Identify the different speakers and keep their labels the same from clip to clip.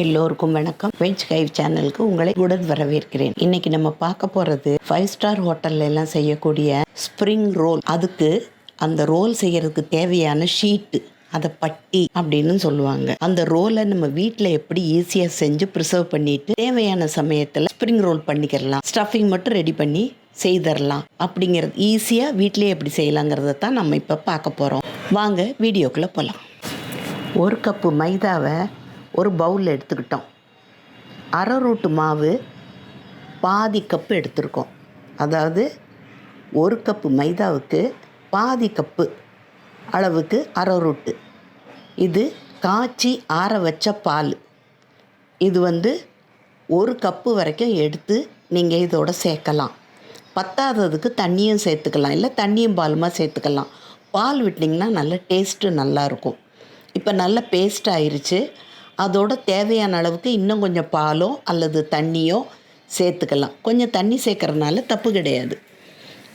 Speaker 1: எல்லோருக்கும் வணக்கம். வெஜ் கைவ் சேனலுக்கு உங்களை உடன் வரவேற்கிறேன். இன்னைக்கு நம்ம பார்க்க போகிறது ஃபைவ் ஸ்டார் ஹோட்டல்ல எல்லாம் செய்யக்கூடிய ஸ்ப்ரிங் ரோல் அதுக்கு அந்த ரோல் செய்யறதுக்கு தேவையான ஷீட்டு அதை பட்டி அப்படின்னு சொல்லுவாங்க. அந்த ரோலை நம்ம வீட்டில் எப்படி ஈஸியாக செஞ்சு ப்ரிசர்வ் பண்ணிட்டு தேவையான சமயத்தில் ஸ்ப்ரிங் ரோல் பண்ணிக்கிறலாம். ஸ்டஃபிங் மட்டும் ரெடி பண்ணி செய்தரலாம். அப்படிங்கிறது ஈஸியாக வீட்டிலேயே எப்படி செய்யலாங்கிறத தான் நம்ம இப்போ பார்க்க போகிறோம் வாங்க வீடியோக்குள்ளே போகலாம் ஒரு கப்பு மைதாவை ஒரு பவுலில் எடுத்துக்கிட்டோம். அரரூட்டு மாவு பாதி கப்பு எடுத்திருக்கோம். அதாவது ஒரு கப்பு மைதாவுக்கு பாதி கப்பு அளவுக்கு அரரூட்டு இது காய்ச்சி ஆற வச்ச பால். இது வந்து ஒரு கப்பு வரைக்கும் எடுத்து நீங்கள் இதோட சேர்க்கலாம். பத்தாததுக்கு தண்ணியும் சேர்த்துக்கலாம். இல்லை தண்ணியும் பாலுமா சேர்த்துக்கலாம். பால் விட்டிங்கன்னா நல்ல டேஸ்ட்டு நல்லாயிருக்கும் இப்போ நல்ல பேஸ்ட் ஆயிடுச்சு அதோட தேவையான அளவுக்கு இன்னும் கொஞ்சம் பாலோ அல்லது தண்ணியோ சேர்த்துக்கலாம். கொஞ்சம் தண்ணி சேர்க்கறனால தப்பு கிடையாது.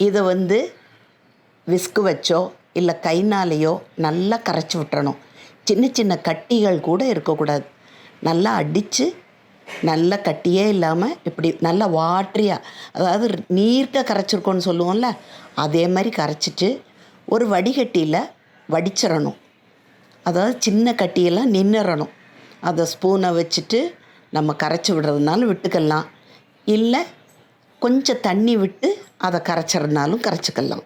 Speaker 1: இதை வந்து விஸ்கு வச்சோ இல்லை கைனாலேயோ நல்லா கரைச்சி விட்டுறணும். சின்ன சின்ன கட்டிகள் கூட இருக்கக்கூடாது. நல்லா அடித்து நல்ல கட்டியே இல்லாமல் இப்படி நல்லா வாட்ரியாக அதாவது நீர்க்க கரைச்சிருக்கோன்னு சொல்லுவோம்ல அதே மாதிரி கரைச்சிட்டு ஒரு வடிகட்டியில் வடிச்சிடணும் அதாவது சின்ன கட்டியெல்லாம் நின்றுறணும் அதை ஸ்பூனை வச்சுட்டு நம்ம கரைச்சி விடுறதுனாலும் விட்டுக்கலாம். இல்லை கொஞ்சம் தண்ணி விட்டு அதை கரைச்சிருந்தாலும் கரைச்சிக்கலாம்.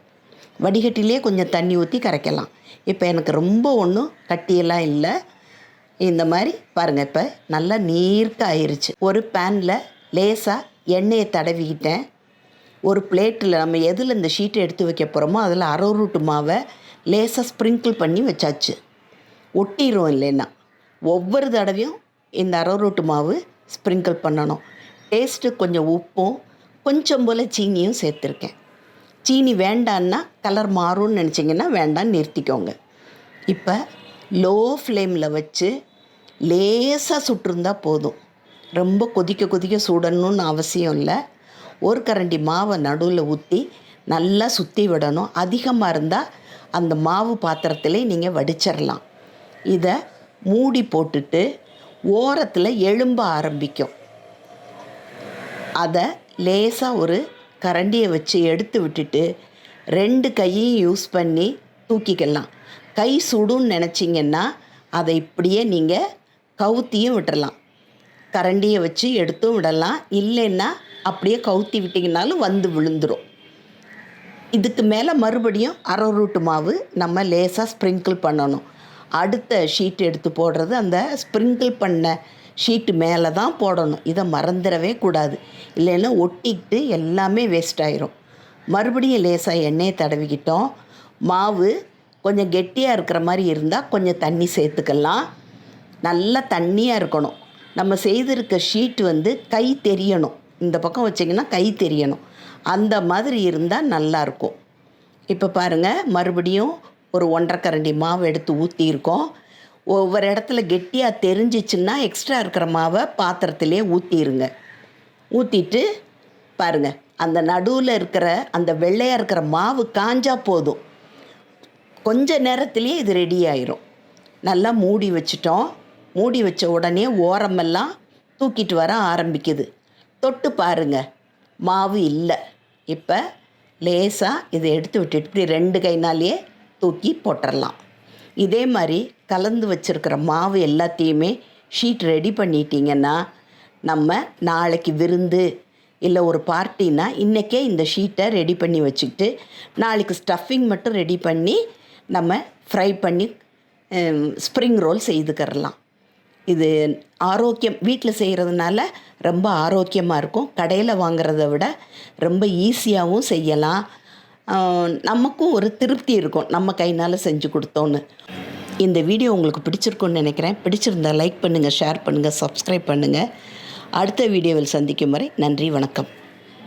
Speaker 1: வடிகட்டிலே கொஞ்சம் தண்ணி ஊற்றி கரைக்கலாம். இப்போ எனக்கு ரொம்ப ஒன்றும் கட்டியெல்லாம் இல்லை. இந்த மாதிரி பாருங்கள் இப்போ நல்லா நீர்க்க ஆயிடுச்சு ஒரு பேனில் லேசாக எண்ணெயை தடவிக்கிட்டேன். ஒரு பிளேட்டில் நம்ம எதில் இந்த ஷீட்டை எடுத்து வைக்க போகிறோமோ அதில் அரவுருட்டு மாவை லேசாக ஸ்ப்ரிங்கிள் பண்ணி வச்சாச்சு. ஒட்டிடுவோம் இல்லைன்னா. ஒவ்வொரு தடவையும் இந்த அரவுருட்டு மாவு ஸ்ப்ரிங்கிள் பண்ணணும். டேஸ்ட்டு கொஞ்சம் உப்பும் கொஞ்சம் போல் சீனியும் சேர்த்துருக்கேன். சீனி வேண்டான்னா கலர் மாறும்னு நினச்சிங்கன்னா வேண்டான்னு நிறுத்திக்கோங்க. இப்போ லோ ஃப்ளேமில் வச்சு லேசாக சுட்டிருந்தா போதும். ரொம்ப கொதிக்க கொதிக்க சுடணும்னு அவசியம் இல்லை. ஒரு கரண்டி மாவை நடுவில் ஊற்றி நல்லா சுற்றி விடணும். அதிகமாக இருந்தால் அந்த மாவு பாத்திரத்திலே நீங்கள் வடிச்சிடலாம் இதை மூடி போட்டுட்டு ஓரத்தில் எலும்ப ஆரம்பிக்கும். அதை லேசாக ஒரு கரண்டியை வச்சு எடுத்து விட்டுட்டு ரெண்டு கையையும் யூஸ் பண்ணி தூக்கிக்கலாம். கை சுடுன்னு நினச்சிங்கன்னா அதை இப்படியே நீங்கள் கவுத்தியும் விட்டுறலாம். கரண்டியை வச்சு எடுத்தும் விடலாம். இல்லைன்னா அப்படியே கவுத்தி விட்டிங்கனாலும் வந்து விழுந்துடும் இதுக்கு மேலே மறுபடியும் அரவுருட்டு மாவு நம்ம லேசாக ஸ்ப்ரிங்கிள் பண்ணணும். அடுத்த ஷீட் எடுத்து போடுறது அந்த ஸ்ப்ரிங்கிள் பண்ண ஷீட்டு மேலே தான் போடணும். இதை மறந்துடவே கூடாது. இல்லைன்னா ஒட்டிக்கிட்டு எல்லாமே வேஸ்ட் ஆயிரும். மறுபடியும் லேசாக எண்ணெயை தடவிக்கிட்டோம். மாவு கொஞ்சம் கெட்டியாக இருக்கிற மாதிரி இருந்தால் கொஞ்சம் தண்ணி சேர்த்துக்கலாம். நல்லா தண்ணியாக இருக்கணும். நம்ம செய்திருக்க ஷீட் வந்து கை தெரியணும். இந்த பக்கம் வச்சிங்கன்னா கை தெரியணும். அந்த மாதிரி இருந்தால் நல்லாயிருக்கும் இப்போ பாருங்கள் மறுபடியும் ஒரு ஒன்றரை கரண்டி மாவு எடுத்து ஊற்றியிருக்கோம் ஒவ்வொரு இடத்துல கெட்டியாக தெரிஞ்சிச்சுன்னா எக்ஸ்ட்ரா இருக்கிற மாவை பாத்திரத்திலே ஊற்றிடுங்க ஊற்றிட்டு பாருங்கள் அந்த நடுவில் இருக்கிற அந்த வெள்ளையாக இருக்கிற மாவு காஞ்சா போதும். கொஞ்ச நேரத்துலேயே இது ரெடி ஆயிரும். நல்லா மூடி வச்சிட்டோம். மூடி வச்ச உடனே ஓரமெல்லாம் தூக்கிட்டு வர ஆரம்பிக்குது. தொட்டு பாருங்க மாவு இல்லை. இப்போ லேசாக இதை எடுத்து விட்டுட்டு இப்படி ரெண்டு கைனாலேயே தூக்கி போட்டுடலாம் இதே மாதிரி கலந்து வச்சுருக்கிற மாவு எல்லாத்தையுமே ஷீட் ரெடி பண்ணிட்டீங்கன்னா நம்ம நாளைக்கு விருந்து இல்லை ஒரு பார்ட்டினா இன்றைக்கே இந்த ஷீட்டை ரெடி பண்ணி வச்சுக்கிட்டு நாளைக்கு ஸ்டஃபிங் மட்டும் ரெடி பண்ணி நம்ம ஃப்ரை பண்ணி ஸ்ப்ரிங் ரோல் செய்துக்கிறலாம். இது ஆரோக்கியம் வீட்டில் செய்கிறதுனால ரொம்ப ஆரோக்கியமாக இருக்கும். கடையில் வாங்குறத விட ரொம்ப ஈஸியாகவும் செய்யலாம். நமக்கும் ஒரு திருப்தி இருக்கும். நம்ம கைனால் செஞ்சு கொடுத்தோன்னு. இந்த வீடியோ உங்களுக்கு பிடிச்சிருக்குன்னு நினைக்கிறேன். பிடிச்சிருந்தா லைக் பண்ணுங்கள் ஷேர் பண்ணுங்கள் சப்ஸ்கிரைப் பண்ணுங்கள் அடுத்த வீடியோவில் சந்திக்கும் வரை நன்றி வணக்கம்.